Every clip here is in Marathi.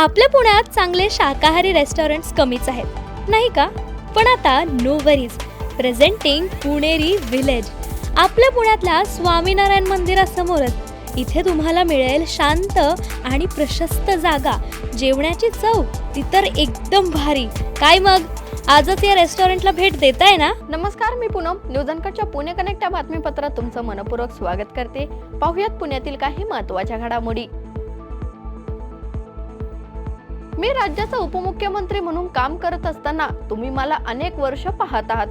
आपल्या पुण्यात चांगले शाकाहारी रेस्टॉरंट्स कमीच आहेत. नाही का? पण आता no worries presenting Puneri village आपल्या पुण्यातल्या स्वामीनारायण मंदिरासमोरच इथे तुम्हाला मिळेल शांत आणि प्रशस्त जागा. जेवणाची चव ती तर एकदम भारी. काय मग? आजच या रेस्टॉरंटला भेट देताय ना? नमस्कार मी पूनम. न्यूजनकडच्या पुणे कनेक्ट या बातमीपत्रात तुमचं मनपूर्वक स्वागत करते. पाहुयात पुण्यातील काही महत्त्वाच्या घडामोडी. मी राज्याचा उपमुख्यमंत्री म्हणून काम करत असताना तुम्ही मला अनेक वर्ष पाहत आहात.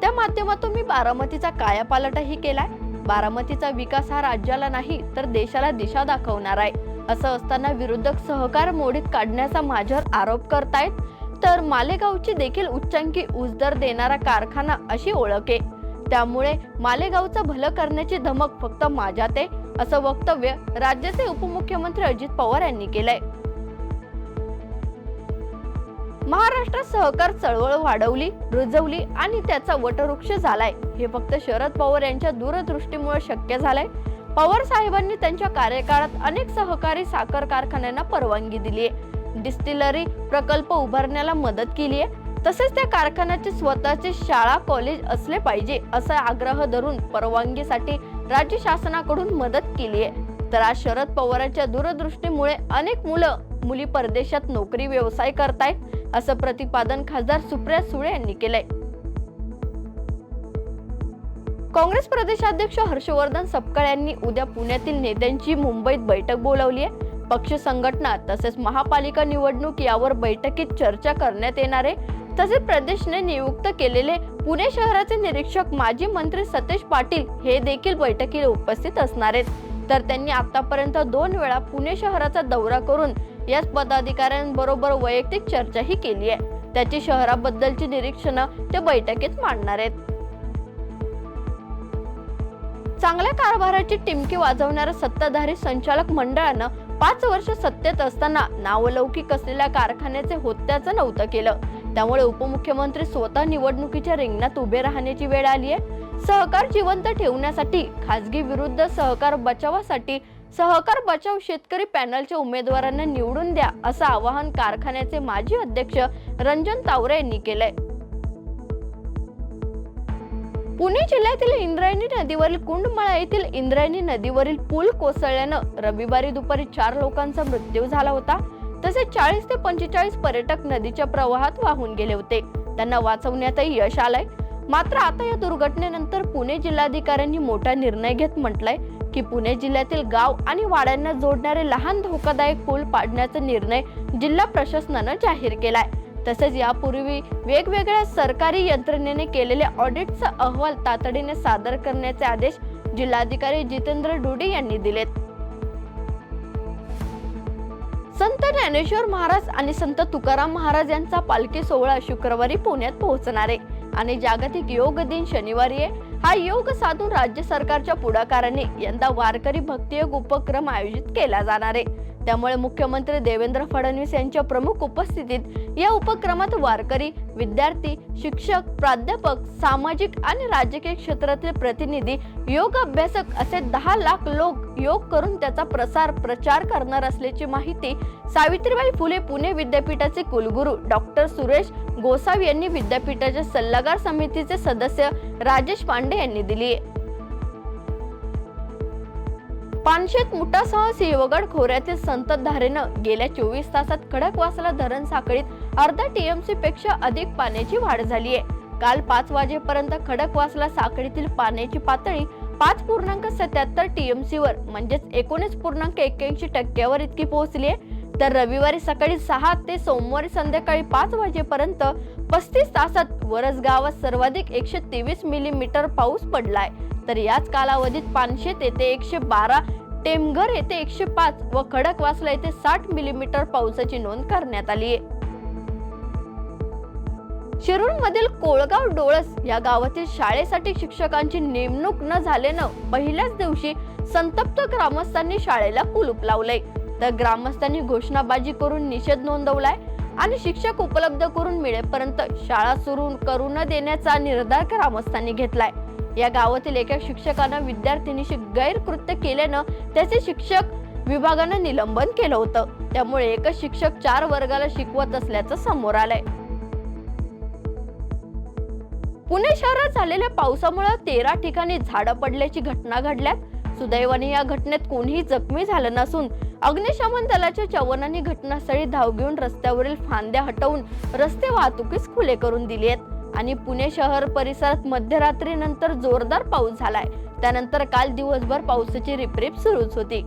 त्या माध्यमातून मी बारामतीचा कायापालटही केलाय. बारामतीचा विकास हा राज्याला नाही तर देशाला दिशा दाखवणार आहे. असं असताना विरोधक सहकार मोडीत काढण्याचा माझ्यावर आरोप करतायत तर मालेगावची देखील उच्चांकी उजदर देणारा कारखाना अशी ओळख आहे. त्यामुळे मालेगावचं भलं करण्याची धमक फक्त माझ्यात आहे असं वक्तव्य राज्याचे उपमुख्यमंत्री अजित पवार यांनी केलंय. महाराष्ट्रात सहकार चळवळ वाढवली रुजवली आणि त्याचा वटवृक्ष झालाय. हे फक्त शरद पवार यांच्या दूरदृष्टीमुळे शक्य झालंय. पवार साहेबांनी त्यांच्या कार्यकाळात अनेक सहकारी साखर कारखान्यांना परवानगी दिली आहे डिस्टिलरी प्रकल्प उभारण्याला मदत केली आहे तसेच त्या कारखान्याचे स्वतःचे शाळा कॉलेज असले पाहिजे असा आग्रह धरून परवानगीसाठी राज्य शासनाकडून मदत केली आहे तर आज शरद पवारांच्या दूरदृष्टीमुळे अनेक मुलं मुली परदेशात नोकरी व्यवसाय करतायत. असं प्रतिपादन खासदार सुप्रिया सुळे यांनी केलंय. काँग्रेस प्रदेशाध्यक्ष हर्षवर्धन सपकाळ यांनी उद्या पुण्यातील नेत्यांची मुंबईत बैठक बोलावली आहे पक्ष संघटना तसेच महापालिका निवडणूक यावर बैठकीत चर्चा करण्यात येणार आहे. तसेच प्रदेशने नियुक्त केलेले पुणे शहराचे निरीक्षक माजी मंत्री सतेज पाटील हे देखील बैठकीला उपस्थित असणार आहेत. तर त्यांनी आतापर्यंत दोन वेळा पुणे शहराचा दौरा करून याच पदाधिकाऱ्यांबरोबर वैयक्तिक चर्चाही केली आहे. त्याची शहराबद्दलची निरीक्षणं ते बैठकीत मांडणार आहेत. चांगल्या कारभाराची टिमकी वाजवणाऱ्या सत्ताधारी संचालक मंडळानं पाच वर्ष सत्तेत असताना नावलौकिक असलेल्या कारखान्याचे होत्याचं नव्हतं केलं. त्यामुळे उपमुख्यमंत्री स्वतः निवडणुकीच्या रिंगणात उभे राहण्याची वेळ आली आहे सहकार जिवंत ठेवण्यासाठी खासगी विरुद्ध सहकार बचावासाठी सहकार बचाव शेतकरी पॅनलच्या उमेदवारांना निवडून द्या असं आवाहन कारखान्याचे माजी अध्यक्ष रंजन तावरे यांनी केलंय. पुणे जिल्ह्यातील इंद्रायणी नदीवरील कुंडमळा येथील इंद्रायणी नदीवरील पूल कोसळल्यानं रविवारी दुपारी चार लोकांचा मृत्यू झाला होता. तसेच चाळीस ते पंचेचाळीस पर्यटक नदीच्या प्रवाहात वाहून गेले होते. त्यांना वाचवण्यातही यश आलंय. मात्र आता या दुर्घटनेनंतर पुणे जिल्हाधिकाऱ्यांनी मोठा निर्णय घेत म्हटलंय. की पुणे जिल्ह्यातील गाव आणि वाड्यांना जोडणारे लहान धोकादायक पूल पाडण्याचा निर्णय जिल्हा प्रशासनानं जाहीर केलाय. तसेच यापूर्वी वेगवेगळ्या सरकारी यंत्रणेने केलेल्या ऑडिटचा अहवाल तातडीने सादर करण्याचे आदेश जिल्हाधिकारी जितेंद्र डुडे यांनी दिलेत. संत ज्ञानेश्वर महाराज आणि संत तुकाराम महाराज यांचा पालखी सोहळा शुक्रवारी पुण्यात पोहोचणार आहे. आणि जागतिक योग दिन शनिवारी आहे. हा योग साधून राज्य सरकारच्या पुढाकाराने यंदा वारकरी भक्तियोग उपक्रम आयोजित केला जाणार आहे. त्यामुळे मुख्यमंत्री देवेंद्र फडणवीस यांच्या प्रमुख उपस्थितीत या उपक्रमात वारकरी विद्यार्थी शिक्षक प्राध्यापक सामाजिक आणि राजकीय क्षेत्रातील प्रतिनिधी योग अभ्यासक असे दहा लाख लोक योग करून त्याचा प्रसार प्रचार करणार असल्याची माहिती सावित्रीबाई फुले पुणे विद्यापीठाचे कुलगुरू डॉक्टर सुरेश गोसावी यांनी विद्यापीठाच्या सल्लागार समितीचे सदस्य राजेश पांडे यांनी दिली आहे. पानशेत मुठासह सिंहगड खोऱ्यातील संततधारेनं गेल्या चोवीस तासात खडकवासला धरण साखळीत अर्धा टीएमसी पेक्षा अधिक पाण्याची वाढ झाली आहे काल पाच वाजेपर्यंत खडकवासला साखळीतील पाण्याची पातळी पाच पूर्णांक सत्याहत्तर टीएमसी वर म्हणजेच एकोणीस पूर्णांक एक्क्याऐंशी टक्क्यावर इतकी पोहोचली आहे तर रविवारी सकाळी सहा ते सोमवारी संध्याकाळी पाच वाजेपर्यंत पस्तीस तासात वरस गावात सर्वाधिक एकशे तेवीस मिलीमीटर पाऊस पडलाय. तर याच कालावधीत पानशेत येथे एकशे बारा टेमघर येथे एकशे पाच व खडकवासला येथे साठ मिलीमीटर पावसाची नोंद करण्यात आली. आहे शिरूर मधील कोळगाव डोळस या गावातील शाळेसाठी शिक्षकांची नेमणूक न झाल्यानं पहिल्याच दिवशी संतप्त ग्रामस्थांनी शाळेला कुलूप लावलंय. तर ग्रामस्थांनी घोषणाबाजी करून निषेध नोंदवलाय आणि शिक्षक उपलब्ध करून मिळेपर्यंत शाळा सुरू करू न देण्याचा निर्धार ग्रामस्थांनी घेतलाय. या गावातील एका शिक्षकानं विद्यार्थिनीशी गैरकृत्य केल्यानं त्याचे शिक्षक विभागानं निलंबन केलं होतं. त्यामुळे एकच शिक्षक चार वर्गाला शिकवत असल्याचं समोर आलंय. पुणे शहरात झालेल्या पावसामुळे तेरा ठिकाणी झाडं पडल्याची घटना घडल्यात. सुदैवाने या घटनेत कोणीही जखमी झालं नसून अग्निशमन दलाच्या जवानांनी घटनास्थळी धाव घेऊन रस्त्यावरील फांद्या हटवून रस्ते वाहतुकीस खुले करून दिली आहेत. आणि पुणे शहर परिसरात मध्यरात्रीनंतर जोरदार पाऊस झालाय. त्यानंतर काल दिवसभर पावसाची रिपरिप सुरूच होती.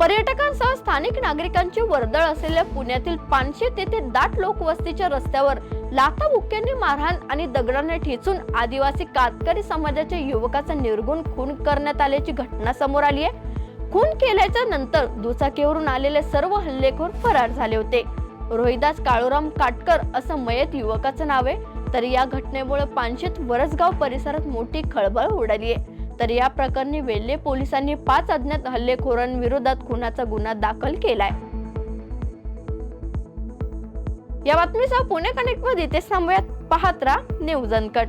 पर्यटकांसह स्थानिक नागरिकांची वर्दळ असलेल्या पुण्यातील पानशे तेथे दाट लोकवस्तीच्या रस्त्यावर लाथाबुक्क्यांनी मारहाण आणि दगडाने ठेचून आदिवासी कातकरी समाजाच्या युवकाचा निर्गुण खून करण्यात आल्याची घटना समोर आली आहे. खून केल्याच्यानंतर दुचाकीवरून आलेले सर्व हल्लेखोर फरार झाले होते. रोहिदास काळूराम काटकर असं मयत युवकाचं नाव आहे. तर या घटनेमुळे पानशेत वरसगाव परिसरात मोठी खळबळ उडाली आहे. तर या प्रकरणी वेल्हे पोलिसांनी पाच अज्ञात हल्लेखोरांविरोधात खुनाचा गुन्हा दाखल केलाय. या बातमीसह पुणे कनेक्टमध्ये इथेच थांबूयात. पाहत राहा न्यूज अनकट.